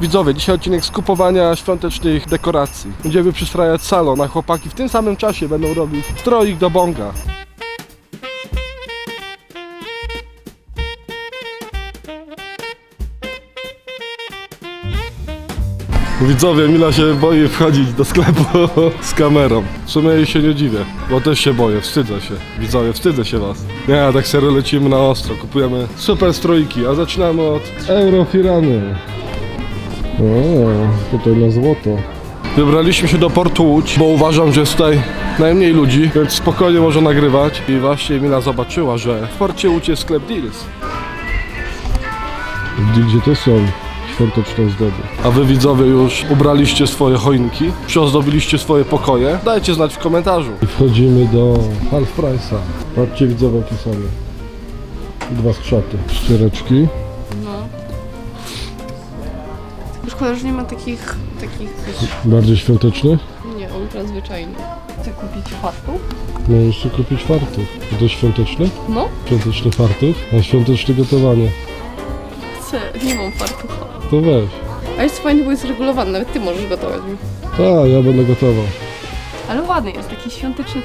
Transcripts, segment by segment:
Widzowie, dzisiaj odcinek skupowania świątecznych dekoracji. Będziemy przystrajać salon, a chłopaki w tym samym czasie będą robić stroik do bonga. Widzowie, Mila się boi wchodzić do sklepu z kamerą. W sumie się nie dziwię, bo też się boję, wstydzę się. Widzowie, wstydzę się was. Nie, tak serio lecimy na ostro, kupujemy super strojki, a zaczynamy od Eurofirany. O, tutaj na złoto. Wybraliśmy się do Portu Łódź, bo uważam, że jest tutaj najmniej ludzi, więc spokojnie można nagrywać. I właśnie Mila zobaczyła, że w Porcie Łódź jest sklep Deals. Gdzie to są świąteczne ozdoby? A wy widzowie już ubraliście swoje choinki, przyozdobiliście swoje pokoje? Dajcie znać w komentarzu. I wchodzimy do half price'a. Patrzcie widzowie jakie są. Dwa skrzaty. Ściereczki. Szkoda, że nie ma takich, takich wiesz, Bardziej świąteczny. nie, ultra zwyczajnych. Chcę kupić fartuch? Możesz sobie kupić fartuch. To świąteczny? No, Świąteczny fartuch? A świąteczne gotowanie. chcę, nie mam fartucha. To weź. A jest fajny, bo jest regulowany, nawet ty możesz gotować mi. Tak, ja będę gotował. Ale ładny jest, taki świąteczny.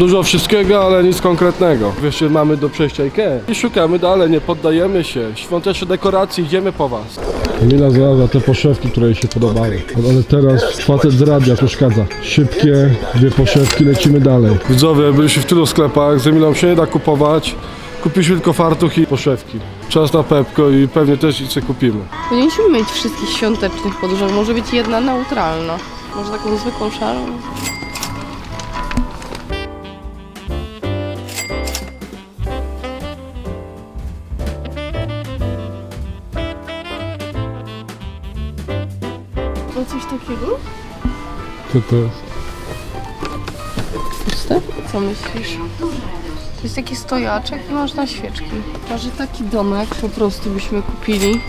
Dużo wszystkiego, ale nic konkretnego. Wiesz, mamy do przejścia IKEA. I szukamy dalej, nie poddajemy się. Świąteczne dekoracje, idziemy po was. Mila znalazła te poszewki, które jej się podobały. Ale teraz facet z radia przeszkadza. Szybkie, dwie poszewki, lecimy dalej. Widzowie, byliśmy w tylu sklepach, z Emilą się nie da kupować. Kupiliśmy tylko fartuch i poszewki. Czas na Pepko i pewnie też nic kupimy. Powinniśmy mieć wszystkich świątecznych podróżach. Może być jedna neutralna. Może taką zwykłą szarą. To coś takiego? Co to jest? Puste? Co myślisz? To jest taki stojaczek i można świeczki. Może taki domek po prostu byśmy kupili.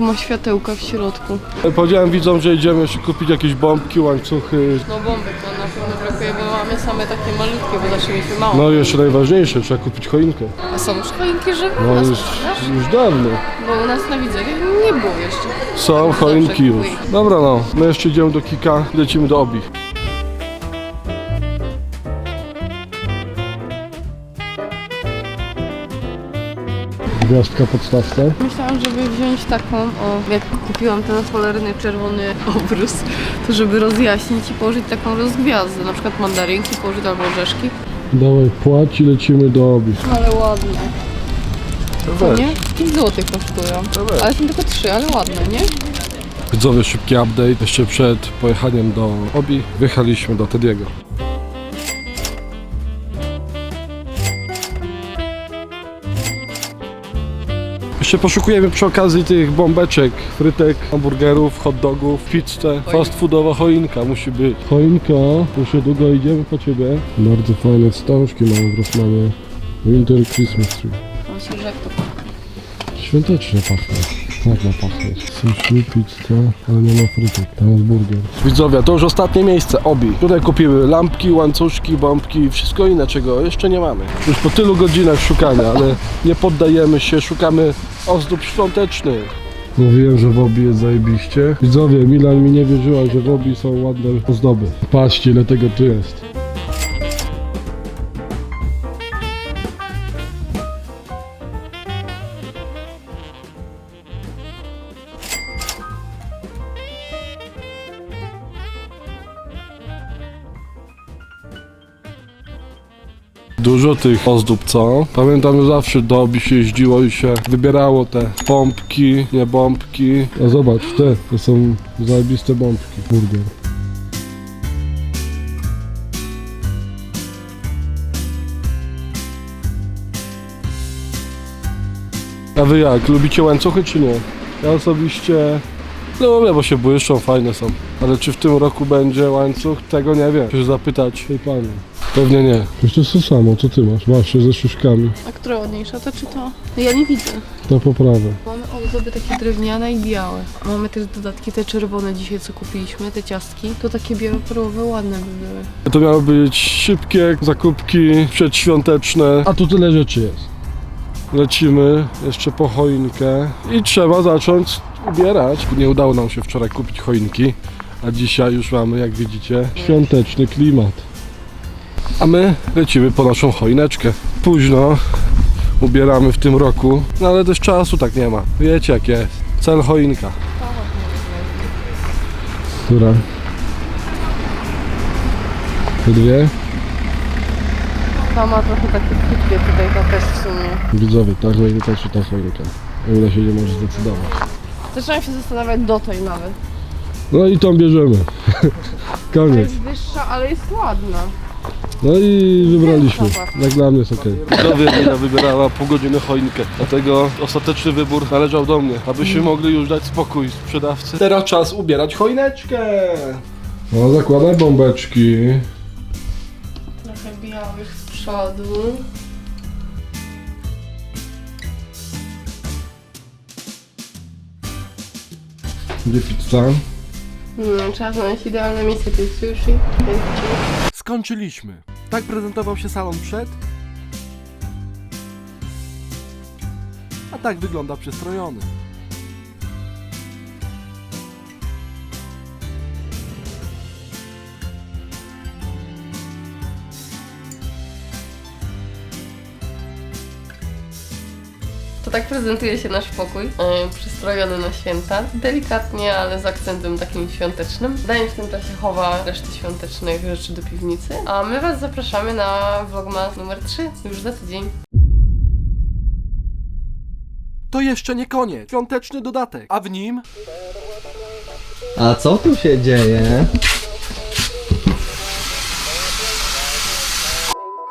Ma światełka w środku. Powiedziałem widzom, że idziemy jeszcze kupić jakieś bombki, łańcuchy. No bombek to na pewno brakuje, bo mamy same takie malutkie, bo zawsze mieliśmy mało. No i jeszcze najważniejsze, trzeba kupić choinkę. A są już choinki żywe? No już, już dawno. Bo u nas na Widzewie nie było jeszcze. Są choinki już. Dobra no, my jeszcze idziemy do Kika, lecimy do Obi. Gwiazdka podstawka. Myślałam, żeby wziąć taką, o, jak kupiłam ten cholerny czerwony obrus, to żeby rozjaśnić i położyć taką rozgwiazdę, na przykład mandarynki położyć albo orzeszki. Dawaj, płać i lecimy do Obi. Ale ładne, To nie? 5 zł kosztują. Ale są tylko trzy, ale ładne, nie? Widzowie, szybki update. Jeszcze przed pojechaniem do Obi wjechaliśmy do Tediego. Jeszcze poszukujemy przy okazji tych bombeczek, frytek, hamburgerów, hot dogów, pizzę. Fast foodowa choinka musi być. Choinka, już długo idziemy po ciebie. Bardzo fajne wstążki mamy w Rosmanie. Winter Christmas Tree. To Świątecznie pachnie. Tak ma pachnieć. Sushi, pizza, ale nie ma frytek. Tam jest burger. Widzowie, to już ostatnie miejsce, Obi. Tutaj kupiły lampki, łańcuszki, bombki, wszystko inne, czego jeszcze nie mamy. Już po tylu godzinach szukania, ale nie poddajemy się, szukamy ozdób świątecznych. Mówiłem, że w Obi jest zajebiście. Widzowie, Milan mi nie wierzyła, że w Obi są ładne ozdoby. Patrzcie, ile tego tu jest. Dużo tych ozdób, co? Pamiętam, że zawsze do obi się jeździło i się wybierało te bombki, nie bombki. A zobacz, te, to są zajebiste bombki. Burger. A wy jak, lubicie łańcuchy czy nie? Ja osobiście lubię, bo się błyszczą, fajne są. Ale czy w tym roku będzie łańcuch? Tego nie wiem. Muszę zapytać tej pani. Pewnie nie. To jest to samo, co ty masz? Właśnie ze szyszkami. A która ładniejsza, to czy to? No ja nie widzę. Na poprawę. Mamy ozdoby takie drewniane i białe. A mamy też dodatki te czerwone dzisiaj, co kupiliśmy, te ciastki. To takie biało-perłowe ładne by były. To miały być szybkie zakupki przedświąteczne, a tu tyle rzeczy jest. Lecimy jeszcze po choinkę i trzeba zacząć ubierać. Nie udało nam się wczoraj kupić choinki, a dzisiaj już mamy, jak widzicie, świąteczny klimat. A my lecimy po naszą choineczkę. Późno ubieramy w tym roku, no ale też czasu tak nie ma. Wiecie jak jest. Cel choinka. Która? Te dwie? Ta ma trochę takie krótkie tutaj, ta też w sumie. Widzowie, ta choinka czy ta choinka? O ile się nie może zdecydować. Zaczynam się zastanawiać do tej nawet. No i tą bierzemy. Koniec. jest wyższa, ale jest ładna. No i wybraliśmy. Jak dla mnie jest okej. Widzowie, Lina wybierała pół godziny choinkę. Dlatego ostateczny wybór należał do mnie, abyśmy mogli już dać spokój sprzedawcy. Teraz czas ubierać choineczkę. No, zakładaj bombeczki. Trochę białych z przodu. Gdzie pizza? Hmm, trzeba znaleźć idealne miejsce tej sushi. Skończyliśmy. Tak prezentował się salon przed. A tak wygląda przestrojony. To tak prezentuje się nasz pokój, e, przystrojony na święta. Delikatnie, ale z akcentem takim świątecznym. Daniel w tym czasie chowa reszty świątecznych rzeczy do piwnicy. A my Was zapraszamy na vlogmas numer 3 już za tydzień. To jeszcze nie koniec. Świąteczny dodatek. A w nim A co tu się dzieje?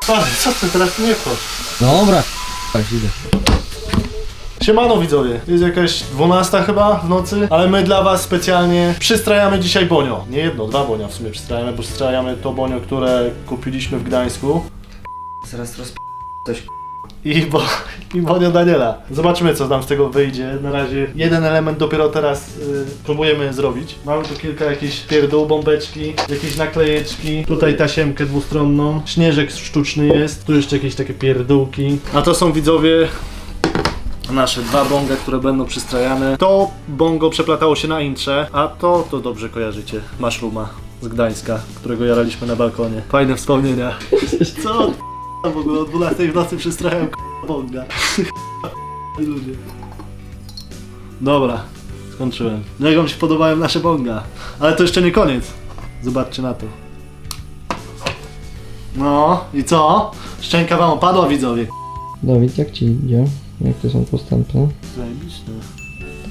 Ale co ty teraz nie wchodź? Dobra, tak idę. Siemano widzowie, jest jakaś 12 chyba w nocy, ale my dla was specjalnie przystrajamy dzisiaj bonio. Nie jedno, dwa bonia w sumie przystrajamy, bo przystrajamy to bonio, które kupiliśmy w Gdańsku Zaraz rozp... i, bo, i bonio Daniela. Zobaczymy co nam z tego wyjdzie. Na razie jeden element dopiero teraz y, próbujemy zrobić. Mamy tu kilka jakichś pierdół, bombeczki, jakieś naklejeczki. Tutaj tasiemkę dwustronną. Śnieżek sztuczny jest. Tu jeszcze jakieś takie pierdółki. A to są widzowie nasze dwa bonga, które będą przystrajane. To bongo przeplatało się na intrze, a to, to dobrze kojarzycie, Mashruma z Gdańska, którego jaraliśmy na balkonie. Fajne wspomnienia. Co? w ogóle o 12 w nocy przystrajałem k***a bonga. Ludzie. Dobra, skończyłem. Jak wam się podobają nasze bonga? Ale to jeszcze nie koniec. Zobaczcie na to. No i co? Szczęka wam opadła widzowie. Dawid, jak ci idzie? Jak to są postępy? Zajebiste.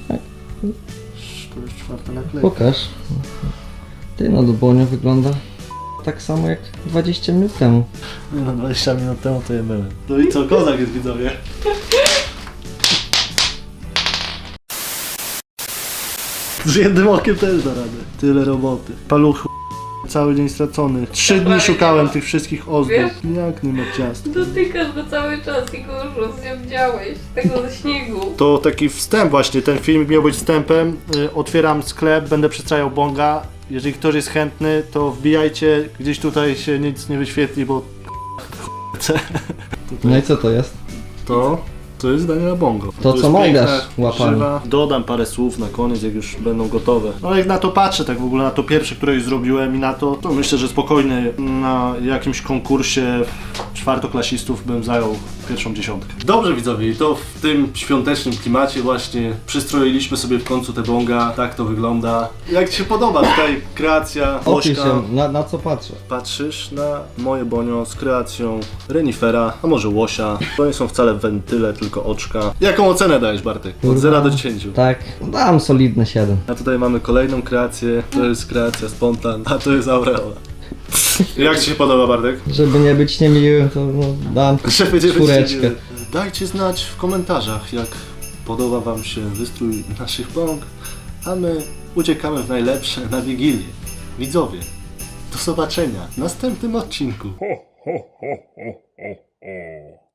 Tak. To jest czwarta naklejka. Pokaż. Ty no do wygląda tak samo jak 20 minut temu. No 20 minut temu to je byłem. No i co, kozak jest widzowie. Z jednym okiem też da radę. Tyle roboty. Paluch cały dzień stracony. Trzy dni szukałem tych wszystkich ozdób. Jak nie ma ciast? Dotykasz go cały czas i go już rozdziałeś. Tego ze śniegu. To taki wstęp właśnie, ten film miał być wstępem. Y, Otwieram sklep, będę przystrajał bonga. Jeżeli ktoś jest chętny, to wbijajcie. Gdzieś tutaj się nic nie wyświetli, bo. No i co to jest? To, to jest Daniela Bongo. To, co jest majdasz piękna, żywa. Dodam parę słów na koniec, jak już będą gotowe. No jak na to patrzę, tak w ogóle na to pierwsze, które już zrobiłem i na to, to myślę, że spokojnie na jakimś konkursie czwartoklasistów bym zajął pierwszą dziesiątkę. Dobrze widzowie, i to w tym świątecznym klimacie właśnie przystroiliśmy sobie w końcu te bonga, tak to wygląda. Jak Ci się podoba tutaj kreacja, Opisz się, na, na co patrzę. Patrzysz na moje bonio z kreacją renifera, a może łosia. To nie są wcale wentyle, tylko oczka. Jaką ocenę dajesz Bartek? Od Kurwa. 0 do 10. Tak, dam solidne 7. A tutaj mamy kolejną kreację, to jest kreacja spontan, a to jest aureola. Jak Ci się podoba Bartek? Żeby nie być niemiłym, to no, dam Żeby nie czwóreczkę. Dajcie znać w komentarzach, jak podoba Wam się wystrój naszych bąk, a my uciekamy w najlepsze na Wigilię. Widzowie, do zobaczenia w następnym odcinku. ho, ho, ho, ho, ho.